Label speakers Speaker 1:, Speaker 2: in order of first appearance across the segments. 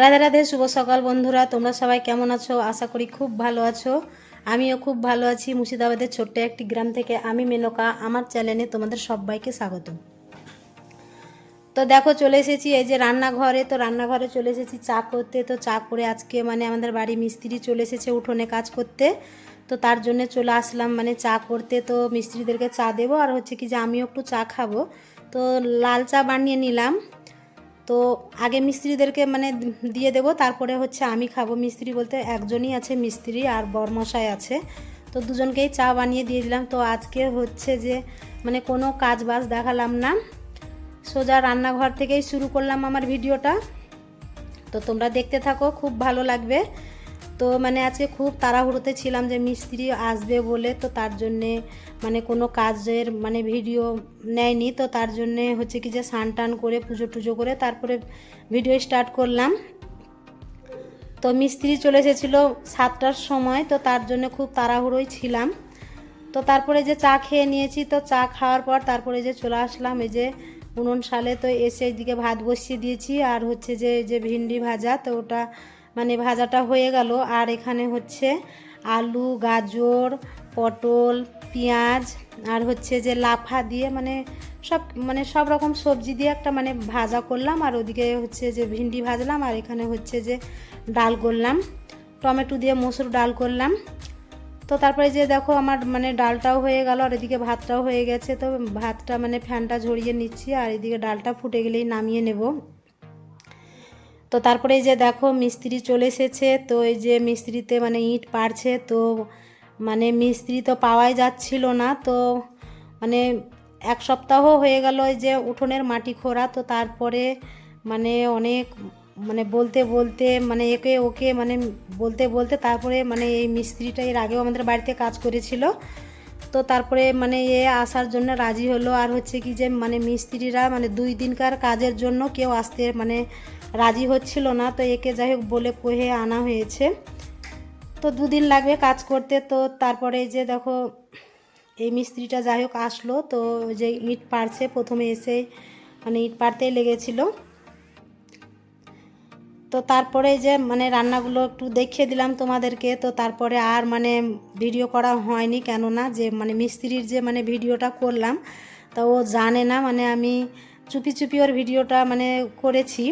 Speaker 1: রাধে রাধে, শুভ সকাল বন্ধুরা। তোমরা সবাই কেমন আছো? আশা করি খুব ভালো আছো। আমিও খুব ভালো আছি। মুর্শিদাবাদের ছোট্ট একটি গ্রাম থেকে আমি মেনকা, আমার চ্যানেলে তোমাদের সবাইকে স্বাগত। তো দেখো, চলে এসেছি এই যে রান্নাঘরে। তো রান্নাঘরে চলে এসেছি চা করতে। তো চা করে আজকে মানে আমাদের বাড়ি মিস্ত্রি চলে এসেছে উঠোনে কাজ করতে। তো তার জন্য চলে আসলাম মানে চা করতে। তো মিস্ত্রিদেরকে চা দেবো। আর হচ্ছে কি যে আমিও একটু চা খাব। তো লাল চা বানিয়ে নিলাম। তো আগে মিস্ত্রিদেরকে মানে দিয়ে দেবো, তারপরে হচ্ছে আমি খাব। মিস্ত্রি বলতে একজনই আছে, মিস্ত্রি আর বরমশাই আছে। তো দুজনকেই চা বানিয়ে দিয়ে দিলাম। তো আজকে হচ্ছে যে মানে কোনো কাজ বাজ দেখালাম না। সোজা রান্নাঘর থেকেই শুরু করলাম আমার ভিডিওটা। তো তোমরা দেখতে থাকো, খুব ভালো লাগবে। তো মানে আজকে খুব তাড়াহুড়োতে ছিলাম যে মিস্ত্রি আসবে বলে, তো তার জন্যে মানে কোনো কাজের মানে ভিডিও নেয়নি, তো তার জন্যে হচ্ছে কি যে স্নান টান করে, পুজো টুজো করে তারপরে ভিডিও স্টার্ট করলাম। তো মিস্ত্রি চলে এসেছিল সাতটার সময়, তো তার জন্য খুব তাড়াহুড়োই ছিলাম। তো তারপরে যে চা খেয়ে নিয়েছি, তো চা খাওয়ার পর তারপরে যে চলে আসলাম, এই যে উনুন সালে তো এসে এইদিকে ভাত বসিয়ে দিয়েছি, আর হচ্ছে যে যে ভিন্ডি ভাজা, তো ওটা মানে ভাজাটা হয়ে গেল। আর এখানে হচ্ছে আলু, গাজর, পটল, পেঁয়াজ, আর হচ্ছে যে লাফা দিয়ে মানে সব মানে সব রকম সবজি দিয়ে একটা মানে ভাজা করলাম। আর ওদিকে হচ্ছে যে ভিন্ডি ভাজলাম। আর এখানে হচ্ছে যে ডাল করলাম। টমেটো দিয়ে মসুর ডাল করলাম। তো তারপরে যে দেখো আমার মানে ডালটাও হয়ে গেল, আর এদিকে ভাতটাও হয়ে গেছে। তো ভাতটা মানে ফ্যানটা ঝরিয়ে নিচ্ছি, আর এদিকে ডালটা ফুটে গেলেই নামিয়ে নেব। তো তারপরে যে দেখো মিস্ত্রি চলে এসেছে, তো এই যে মিস্ত্রিতে মানে ইট পারছে তো মানে মিস্ত্রি তো পাওয়াই যাচ্ছিল না, তো মানে এক সপ্তাহ হয়ে গেল যে উঠোনের মাটি খোঁড়া, তো তারপরে মানে অনেক মানে বলতে বলতে মানে একে ওকে মানে বলতে বলতে তারপরে মানে এই মিস্ত্রিটা এর আগেও আমাদের বাড়িতে কাজ করেছিল তো তারপরে মানে এ আসার জন্য রাজি হলো। আর হচ্ছে কি যে মানে মিস্ত্রিরা মানে দুই দিনকার কাজের জন্য কেউ আসতে মানে রাজি হচ্ছিল না। তো একে যাই হোক বলে কহে আনা হয়েছে। তো দুদিন লাগবে কাজ করতে। তো তারপরে যে দেখো, এই মিস্ত্রিটা যাই হোক আসলো। তো যে ইট পাড়ছে, প্রথমে এসে মানে ইট পারতেই লেগেছিলো। তো তারপরে যে মানে রান্নাগুলো একটু দেখিয়ে দিলাম তোমাদেরকে, তো তারপরে আর মানে ভিডিও করা হয়নি কেননা যে মানে মিস্ত্রির যে মানে ভিডিওটা করলাম, তা ও জানে না মানে আমি চুপি চুপি ওর ভিডিওটা মানে করেছি।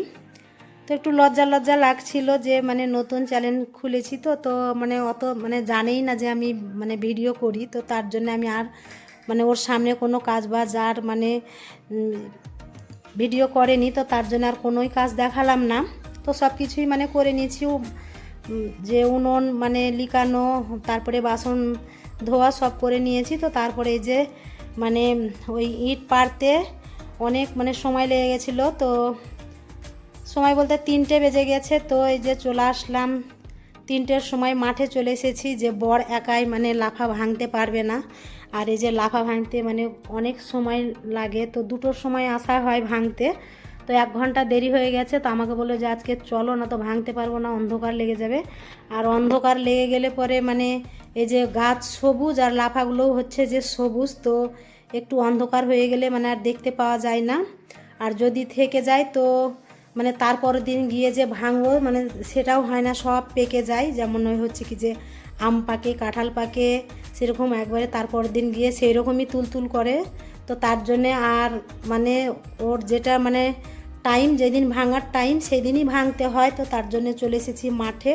Speaker 1: তো একটু লজ্জা লজ্জা লাগছিল যে মানে নতুন চ্যানেল খুলেছি তো তো মানে অত মানে জানেই না যে আমি মানে ভিডিও করি, তো তার জন্য আমি আর মানে ওর সামনে কোনো কাজ বাজ আর মানে ভিডিও করেনি, তো তার জন্য আর কোনোই কাজ দেখালাম না। তো সব কিছুই মানে করে নিয়েছি। যে উনুন মানে লিকানো, তারপরে বাসন ধোয়া সব করে নিয়েছি। তো তারপরে যে মানে ওই ইট পারতে অনেক মানে সময় লেগে গেছিল। তো সময় বলতে তিনটে বেজে গেছে। তো এই যে চলে আসলাম। তিনটের সময় মাঠে চলে এসেছি যে বর একাই মানে লাফা ভাঙতে পারবে না। আর এই যে লাফা ভাঙতে মানে অনেক সময় লাগে। তো দুটোর সময় আসা হয় ভাঙতে। তো এক ঘণ্টা দেরি হয়ে গেছে, তো আমাকে বলল যে আজকে চলো না, তো ভাঙতে পারব না, অন্ধকার লেগে যাবে। আর অন্ধকার লেগে গেলে পরে মানে এই যে গাছ সবুজ আর লাফাগুলোও হচ্ছে যে সবুজ, তো একটু অন্ধকার হয়ে গেলে মানে আর দেখতে পাওয়া যায় না। আর যদি থেকে যায় তো মানে তারপরের দিন গিয়ে যে ভাঙবো মানে সেটাও হয় না, সব পেকে যায়। যেমন ওই হচ্ছে কি যে আম পাকে, কাঁঠাল পাকে, সেরকম একবারে তারপর দিন গিয়ে সেই রকমই তুলতুল করে। তো তার জন্যে আর মানে ওর যেটা মানে টাইম যেদিন ভাঙার টাইম সেই দিনই ভাঙতে হয়। তো তার জন্য চলে এসেছি মাঠে।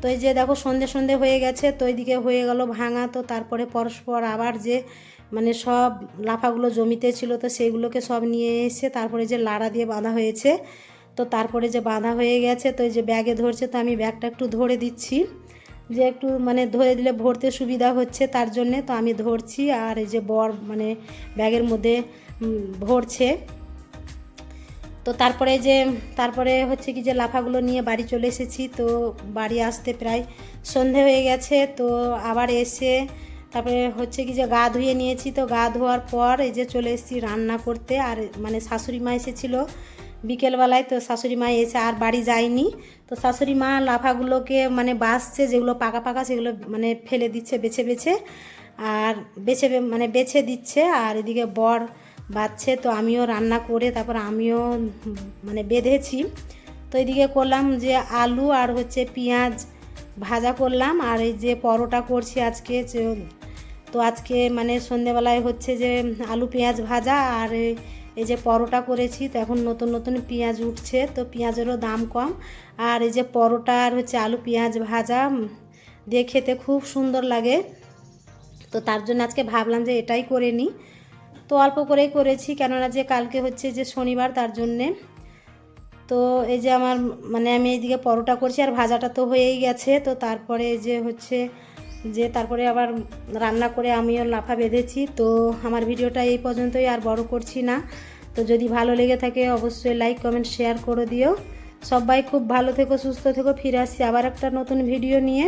Speaker 1: তো এই যে দেখো সন্ধে সন্ধে হয়ে গেছে, তো এইদিকে হয়ে গেল ভাঙা। তো তারপরে পরস্পর আবার যে মানে সব লাফাগুলো জমিতে ছিল, তো সেগুলোকে সব নিয়ে এসে তারপরে যে লাড়া দিয়ে বাঁধা হয়েছে। তো তারপরে যে বাঁধা হয়ে গেছে, তো এই যে ব্যাগে ধরছে, তো আমি ব্যাগটা একটু ধরে দিচ্ছি। যে একটু মানে ধরে দিলে ভরতে সুবিধা হচ্ছে তার জন্যে, তো আমি ধরছি আর এই যে বর মানে ব্যাগের মধ্যে ভরছে। তো তারপরে যে, তারপরে হচ্ছে কি যে লাফাগুলো নিয়ে বাড়ি চলে এসেছি, তো বাড়ি আসতে প্রায় সন্ধে হয়ে গেছে, তো আবার এসে তারপরে হচ্ছে কি যে গা ধুয়ে নিয়েছি, তো গা ধোয়ার পর এই যে চলে এসেছি রান্না করতে, আর মানে শাশুড়ি মা এসেছিল বিকেলবেলায় তো শাশুড়ি মা এসে আর বাড়ি যায়নি। তো শাশুড়ি মা লাফাগুলোকে মানে বাসছে যেগুলো পাকা পাকা সেগুলো মানে ফেলে দিচ্ছে, বেছে বেছে। আর বেছে মানে বেছে দিচ্ছে আর এদিকে বর বাচ্ছে। তো আমিও রান্না করে তারপর আমিও মানে বেঁধেছি। তো এদিকে করলাম যে আলু আর হচ্ছে পেঁয়াজ ভাজা করলাম। আর এই যে পরোটা করছি আজকে তো আজকে মানে সন্ধেবেলায় হচ্ছে যে আলু পেঁয়াজ ভাজা আর এই- যে পরোটা করেছি, তো এখন নতুন নতুন পেঁয়াজ উঠছে, তো পেঁয়াজেরও দাম কম। আর এই যে পরোটা আর হচ্ছে আলু পেঁয়াজ ভাজা দিয়ে খেতে খুব সুন্দর লাগে। তো তার জন্য আজকে ভাবলাম যে এটাই করে নিই তো অল্প করেই করেছি, কেননা যে কালকে হচ্ছে যে শনিবার তার জন্যে। তো এই যে আমার মানে আমি এইদিকে পরোটা করছি, আর ভাজাটা তো হয়েই গেছে, তো তারপরে যে হচ্ছে যে তারপরে আবার রান্না করে আমিও লাফা বেঁধেছি। তো আমার ভিডিওটা এই পর্যন্তই, আর বড় করছি না। তো যদি ভালো লেগে থাকে অবশ্যই লাইক কমেন্ট শেয়ার করে দিও। সবাই খুব ভালো থেকো, সুস্থ থেকো, ফিরে আসছি আবার একটা নতুন ভিডিও নিয়ে।